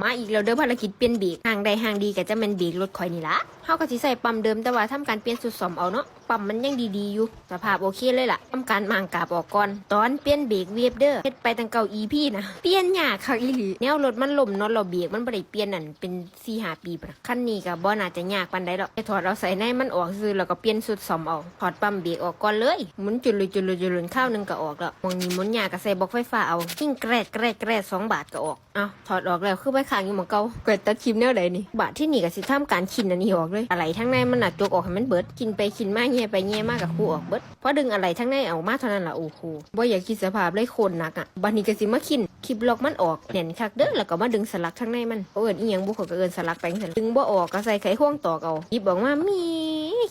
มาอีกแล้วเด้อภารกิจเปลี่ยนเบรกห่างใดห่างดีก็จะแม่นเบรกรถคอยนี่ละเฮาก็สิใส่ปั๊มเดิมแต่ว่าทำการเปลี่ยนสุดสมเอาเนาะปั๊มมันยังดีๆอยู่สภาพโอเคเลยล่ะทำการมางกาบออกก่อน ตอนเปลี่ยนเบรกเวฟเด้อเฮ็ดไปตั้งเก่า EP นะเปลี่ยนยากคักอีหลีแนวรถมันล่มเนาะเราเบรกมันบ่ได้เปลี่ยนนั่นเป็น4-5ปีปะนะคันนี้ก็บ่น่าจะยากปานใดหรอกแค่ถอดเอาใส่ในมันออกซื่อแล้วก็เปลี่ยนสุดสมเอาถอดปั๊มเบรกออกก่อนเลยหมุนจุลุยจุลุยจุลุยข้าวหนึงก็ออกแล้วมองนี้หมุนยากก็ใส่บล็อกไฟฟ้าเอายิ่งแกรดแกรดแกรดสองบาทก็ออกเอาถอดออกแล้วคือไปขางอยู่หมองเก่าเกิดตัดคลิปแนวใดนี่บาทที่นี่ก็สิทำการคินอันนี้ออกเลยอะไรทั้งในมันน่ะจกออกให้มันเบิดกินไปกินมาเงี้ยไปเงี้ยมากกับคู่ออกเบิดเพราะดึงอะไรทั้งในออกมาเท่านั้นละโอ้โหบ่อยากคิดสภาพเลยโคนหนักอะบันนี้ก็สิมาคินคลิปล็อกมันออกแน่นคักเด้อแล้วก็มาดึงสลักทั้งในมันเอิ้นอีหยังบ่เขาก็เอินสลักแปจังซั่นดึงบ่ออกก็ใส่ไขควงตอกเอาหยิบออกมามี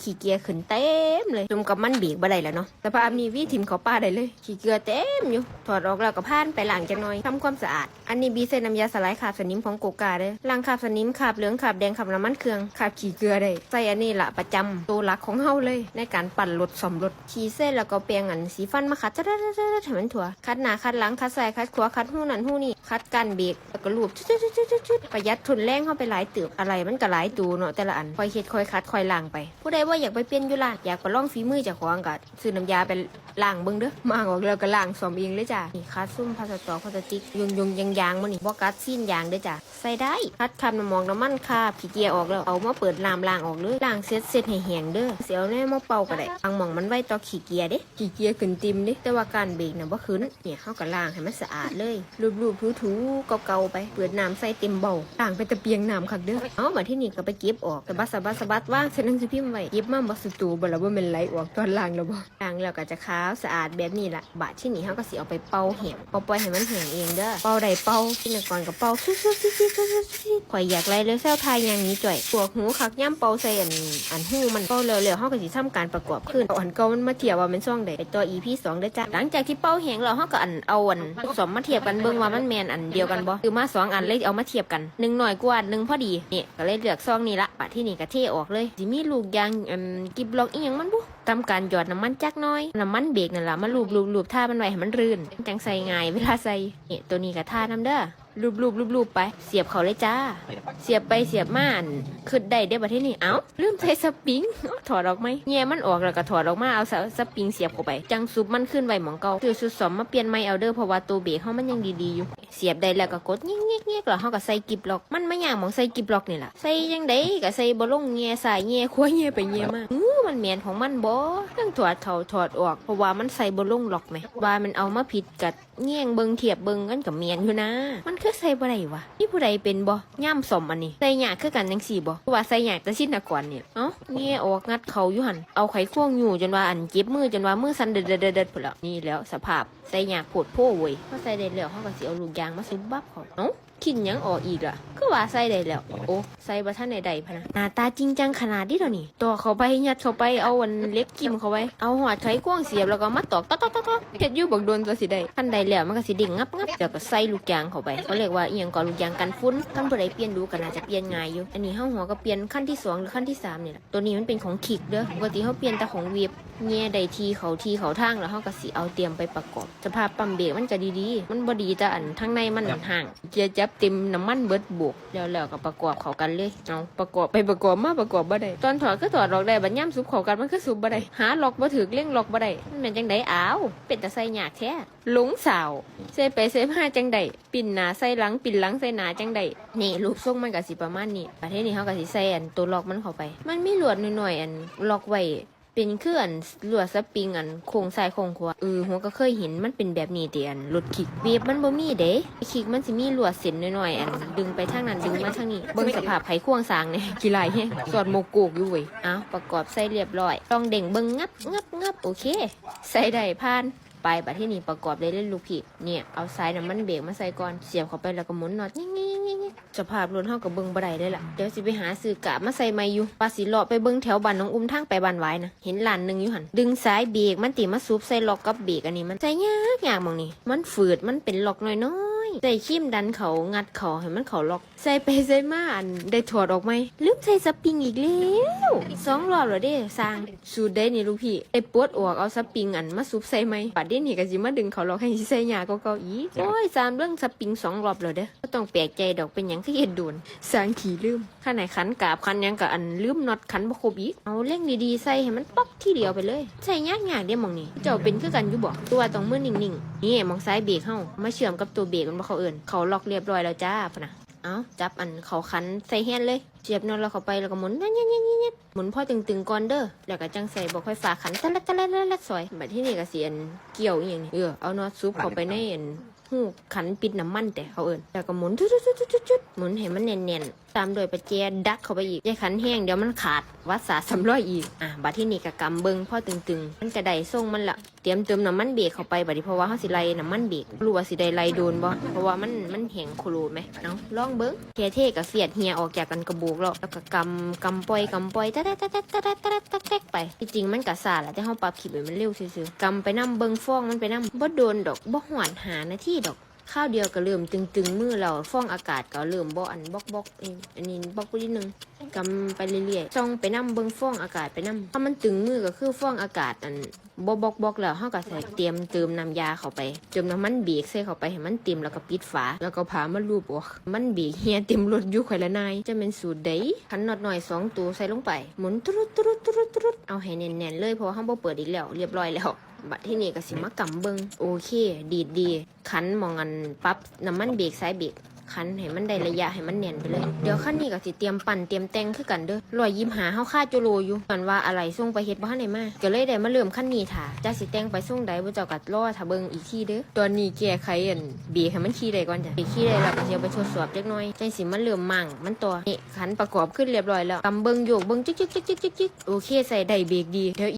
ขี้เกียจขึ้นเต็มเลยจมกับมันเบรกบ่ได้แล้วเนาะสภาพนี้วิทิมเขาป้าได้เลย ขี้เกียจเต็มอยู่ ถอดออกแล้วก็ผ่านไปหล้างจังหน่อยทำความสะอาด อันนี้บีใส่น้ำยาสลายคราบสนิมของโกกาเด้อล้างคราบสนิมคราบเหลืองคราบแดงคราบน้ำมันเครื่องคราบขี้เกลือได้ใส่อันนี้ละประจำตัวหลักของเฮาเลย ในการปั่นรถสมรถขี่เส้นแล้วก็เปลียงอันสีฟันมาคัดจะได้ให้มันถั่วคัดหน้าคัดหลังคัดซ้ายคัดขวาคัดหูนั่นหูนี่คัดกันเบรกแล้วก็ลูบชุดๆๆๆประหยัดทุนแรงเข้าไปหลายเติบอะไรมันก็หลายตูเนาะแต่ละอันคอยเฮ็ดคอยคัดคอยล้างไป ผู้ใดว่าอยากไปเปลี่ยนยุลานอยากไปลองฝีมือจากของก็ซื้อน้ำยาไป ล้างเบิ่งเด้อมาออกแล้วก็ล้างซ่อมเองเลยจ้ะนี่คัดซุ่มพลาสตอกพลาสติกยงยงยางยางมันนี่บ่กัดซีนยางเด้อจ้ะใส่ได้คัดคำน้ำมองน้ำมันคาบขี้เกียออกแล้วเอามาเปิดลามล้างออกเลยล้างเสร็จเสร็จให้แห้งเด้อเสียวแน่มาเป่าก็ได้บางหม่องมันไว้ต่อขี้เกียจเด้ขี้เกียจขึ้นติมเด้แต่ว่าการเบรกน่ะบ่ขึ้นเนี่ยเฮาก็ล้างให้มันสะอาดเลยรูปๆถูๆเก่าๆไปเปิดน้ำใส่เต็มเบาล้างไปตะเปียงน้ำคักเด้อเอามาที่นี่ก็ไปเก็บออกสะบัดสะบัดสะบัดว่างเส้นนังสือพิมพ์ไว้เก็บมาบ่สตูบ่ล่ะว่ามันไหลออกตอนล้างแล้วบ่ล้างแล้วก็จะขาวสะอาดแบบนี้ละบาดที่นี่เฮาก็สิเอาไปเป่าแห้งเอาปล่อยให้มันแห้งเองเด้อเป่าได้เป่าที่นก่อนก็เป่าซุๆๆๆๆๆข่อยอยากไล่เลยแซวทายอย่างนี้จ่อยปวกหูคักย่ำเป่าใส่อันอันหูมันเป่าเร็วๆเฮาก็สิทำการประกอบขึ้นเอาอันเก่ามันมาเทียบว่ามันซ่องใดไปต่อ EP 2เด้อจ้ะหลังจากที่เป่าแห้งแล้วเฮาก็อันเอาอันสมมาเทียบกันเบิ่งว่ามันแมนอันเดียวกันบ่คือมาสองอันเลยเอามาเทียบกันหนึ่งหน่อยกว่าหนึ่งพอดีนี่ก็เลยเลือกซองนี้ละปะที่นี่ก็เทออกเลยสิมีลูกยางอันกิบล็อกอีหยังมันบุทำการหยอดน้ำมันจักน้อย น้ำมันเบรกนั่นล่ะมาลูบลูบลูบท่ามันไว้ให้มันรื่น จังใส่ง่ายเวลาใส่เนี่ยตัวนี้กับท่าน้ำเด้อ ลูบลูบลูบลูบไป เสียบเขาเลยจ้า เสียบไปเสียบมาอันขึ้นได้ได้ประเทศนี้เอ้าลืมใส่สปริงเอ้าถอดออกไหมแง่มันออกแล้วก็ถอดออกมาเอาสสปริงเสียบเข้าไป จังซุปมันขึ้นไว้หมองเก่าคือชุดสอมมาเปลี่ยนไม้เอาเด้อเพราะว่าตัวเบรกเขามันยังดีๆอยู่ เสียบได้แล้วก็กดเงี้ยเงี้ยเงี้ยแล้วเขาก็ใส่กิบล็อก มันไม่ยากหมองใส่กิบล็อกนี่แหละใส่ยังไดก็ใส่บ่ลงแง่สายแง่ขวาแง่ไปแง่มาอื้อมันแมนของมันบ่ต้องถอดเขาถอดออกเพราะว่ามันใส่บ่ลงล็อกไหมว่ามันเอามาผิดกัดแง่งเบิงเทียบเบิงกันกับเมียนอยู่นะมันคือใส่บ่ได้วะนี่ผู้ใดเป็นบ่ย่ำสมอันนี้ใส่หยาคือกันยังสี่บ่ว่าใส่หยากแต่ชินนก่อนเนี่ยเอ้าแง่ออกงัดเขาอยู่หันเอาไขควงอยู่จนว่าอันเจ็บมือจนว่ามือสั่นเด็ดเด็ดเด็ดพุ่นแล้วนี่แล้วสภาพใส่ยาโผดโพ่เว้ยพอใส่ได้แล้วเขาก็สิเอาลูกยางมาซุบบับเขาเอ้าขินยังออกอีกล่ะก็ว่าใส่ได้แล้ว โอ้ใส่บ่ทันได้ใดพะนะหน้าตาจริงจังขนาดนี้เท่านี้ต่อเขาไปยัดเขาไปเอาอันเล็กกิมเขาไว้เอาหอดไขควงเสียบแล้วก็มาตอกตอกตอกตอกตอกเฮ็ดยู่บักโดนก็สิได้คันใดแล้วมันก็สิดิ่งงับงับแล้วก็ใส่ลูกยางเขาไปเขาเรียกว่าอียงก่อนลูกยางกันฝุ่นคันบ่ไดเปลี่ยนดูก็น่าจะเปลี่ยนง่ายอยู่อันนี้เฮาหัวก็เปลี่ยนขั้นที่สองหรือขั้นที่สามนี่แหละตัวนี้มันเป็นของขิกเด้อปกติเฮาเปลี่ยนแต่ของเวียบ แง่ใดทีเขาทีเขาทางแล้วเฮาก็สิเอาเตรียมไปประกอบ สภาพปั๊มเบรกมันก็ดีๆ มันบ่ดีแต่อันทั้งในมันห่างเจียจับเต็มน้ำมันเบิดบวกแล้วแล้วก็ประกอบเข้ากันเลยเอาประกอบไปประกอบมาประกอบบ่ได้ตอนถอดก็ถอดออกได้บัดย่ำซุบเข้ากันมันก็ซุบบ่ได้หาล็อกบ่ถึกเล่งล็อกบ่ได้มันเป็นจังไดอ้าวเป็นแต่ใส่ยากแท้หลงสาวใส่ไปใส่มาจังไดปิ่นหน้าใส่หลังปิ่นหลังใส่หน้าจังไดนี่รูปทรงมันก็สิประมาณนี้ประเทศนี้เฮาก็สิใส่อันตัวล็อกมันเข้าไป มันมีลวดหน่อยๆอันล็อกไว้ เป็นเครื่องลวดสปริงอันโครงซ้ายโครงขวาเออหัวก็เคยเห็นมันเป็นแบบนี้เดียนรถคิกเวียบมันบ่มีเด้คิกมันสิมีลวดเส้นน้อยๆอันดึงไปทางนั้นดึงมาทางนี้เบิ่งสภาพไขควงสางเนี่ยกี่ลายแฮะสอดโมโกกอยู่เว้ยอ้าวประกอบใส่เรียบร้อยลองเด่งเบิ่งงับงับงับโอเค ใส่ได้ผ่านไปบัดที่นี่ประกอบได้เล่นลูกพี่เนี่ยเอาสายน้ำมันเบรกมาใส่ก่อนเสียบเข้าไปแล้วก็หมุนน็อตงๆๆๆ สภาพรถเฮากับเบิ่งบ่ได้เลยล่ะ เดี๋ยวสิไปหาซื้อกะมาใส่ไม่อยู่ปาสิเลาะไปเบิ่งแถวบ้านน้องอุ้มทางไปบ้านไว้นะ เห็นหลานหนึ่งอยู่หัน ดึงสายเบรกมันติมาซุบใส่ล็อกกับเบรกอันนี้มันใส่ยากยากมองนี่ มันฝืด มันเป็นล็อกน้อย ใส่ครีมดันเขางัดเขาให้มันเขาล็อก ใส่ไปใส่มาอันได้ถอดออกไหมลืมใส่สปริงอีกแล้วสองรอบแล้วเด้สร้างสูตรได้นี่ลูกพี่ไอ้ปวดออกเอาสปริงอันมาซุบใส่ไหมปัดเด้นี่ก็สิมาดึงเขาล็อกให้ใส่ยาเก่าๆอีกโอ้ยสามเรื่องสปริงสองรอบแล้วเด้อก็ต้องแปลกใจดอกเป็นหยังที่เห็นโดนสร้างขี่ลืมข้างไหนขันกาบขันหยังกับอันลืมน็อตขันบ่ครบอีกเอาเร่งดีๆใส่ให้มันป๊อกที่เดียวไปเลยใส่ยากๆเด้หมองนี่เจ้าเป็นคือกันอยู่บ่ตัวต้องมือนิ่งๆนี่หมองซ้ายเบรกเฮามาเชื่อมกับตัวเบรกมันบ่เขาเอื่นเขาล็อกเรียบร้อยแล้วจ้าพนะเอาจับอันเขาคันใส่แฮนเลยเจียบนอนแล้วเข้าไปแล้วก็หมุนนั่นๆๆๆหมุนพ่อตึงๆก่อนเด้อแล้วก็จังใส่บอกไฟฟ้าขันตะละตะละตะละสอยบัดที่นี่ก็เสียนเกี่ยวอย่างนี้เออเอานอตซุปเข้าไปในอันหูขันปิดน้ำมันแต่เขาเอื่นแล้วก็หมุนจุดๆๆๆๆหมุนให้มันแน่นๆ ตามโดยประแจดักเข้าไปอีกย่าขันแห้งเดี๋ยวมันขาดวัดสาสำร้อยอีกอะบัดที่นี่ก็กำเบิงพ่อตึงๆ มันจะได้ทรงมันละเตรียมเติมน้ำมันเบรกเข้าไปบัดนี้เพราะว่าเฮาสิไลน้ำมันเบรกรู้ว่าสิไดไลโดนบ่เพราะว่ามันมันแห้งโคโลไหมเนาะลองเบิงเทเทกับเสียดเฮียออกจากกันกระโบกแล้วแล้วก็กำกำปล่อยกำปล่อยตะตะตะตะตะตะตะตะตะไปจริงมันก็ซาแหละแต่เฮาปรับขีดมันเร็วซื่อๆกำไปนํเบิงฟองมันไปนํบ่โดนดอกบ่หวานหานาที่ดอก ข้าวเดียวก็เริ่มตึงๆมือเราฟองอากาศก็เริ่มบ่อันบอกบอกเองอันนี้บอกไปนิดนึงกำไปเรื่อยๆจ้องไปนํเบิ่งฟองอากาศไปนํถ้ามันตึงมือก็คือฟองอากาศอันบ่บอกบอกแล้วเฮาก็ใส่เตรียมเติมน้ำยาเข้าไปเติมน้ำมันเบรกใส่เข้าไปให้มันเต็มแล้วก็ปิดฝา แล้วก็พามันรูปออกมันเบรกเฮียเต็มรถอยู่ข่อยละนายจะเป็นสูตรใดขันน็อตหน่อยสองตัวใส่ลงไปหมุนตรุดตรุดตรุดตรุดเอาให้แน่นๆเลยเพราะว่าเฮาบ่เปิดอีกแล้วเรียบร้อยแล้ว บัดที่นี่ก็สิมากำเบิงโอเค ดีดดีคันมองอันปั๊บน้ำมันเบรกสายเบรกคันให้มันได้ระยะให้มันแน่นไปเลย เดี๋ยวขั้นนี้ก็สิเตรียมปั่นเตรียมแต่งคือกันเด้อรอยยิ้มหาเฮาค่าโจโลอยู่กันว่าอะไรส่งไปเฮ็ดบ่ทันได้มาก็เลยได้มาเริ่มขั้นนี้ถ่าจะสิแต่งไปส่งใดบ่เจ้าก็รอถ้าเบิ่งอีกทีเด้อตอนนี้แก้ไขอันเบรกให้มันขี่ได้ก่อนจ้ะเบรกขี่ได้แล้วก็สิเอาไปทดสอบจักหน่อยจังสิมันเริ่มมั่งมันต่อนี่คันประกอบขึ้นเรียบร้อยแล้วกำเบิ่งโยกเบิ่งจิ๊กจิ๊กจิ๊กจิ๊กจิ๊กโอเคใส่ได้เบรกดีเดี๋ยว